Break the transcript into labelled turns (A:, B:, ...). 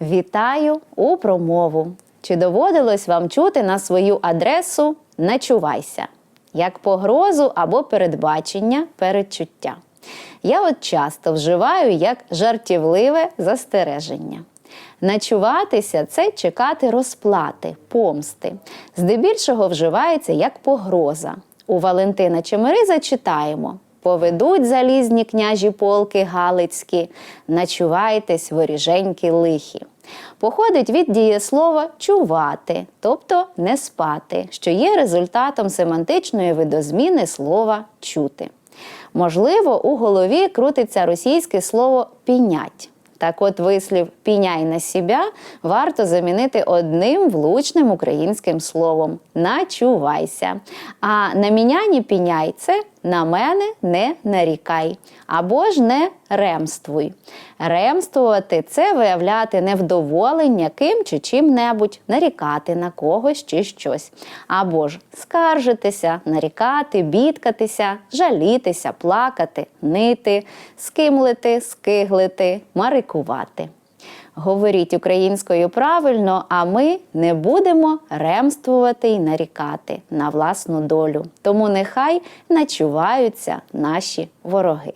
A: Вітаю у промову. Чи доводилось вам чути на свою адресу начувайся як погрозу або передбачення, передчуття? Я от часто вживаю як жартівливе застереження. Начуватися це чекати розплати, помсти. Здебільшого вживається як погроза. У Валентина Чемериза читаємо: Поведуть залізні княжі полки Галицькі, начувайтесь, воріженьки лихі. Походить від дієслова чувати, тобто не спати, що є результатом семантичної видозміни слова чути. Можливо, у голові крутиться російське слово пінять. Так от вислів піняй на себе варто замінити одним влучним українським словом начувайся. А на міняні піняй це на мене не нарікай або ж не ремствуй. Ремствувати це виявляти невдоволення ким чи чим-небудь, нарікати на когось чи щось. Або ж скаржитися, нарікати, бідкатися, жалітися, плакати, нити, скимлити, скиглити, марикувати. Говоріть українською правильно, а ми не будемо ремствувати й нарікати на власну долю. Тому нехай начуваються наші вороги.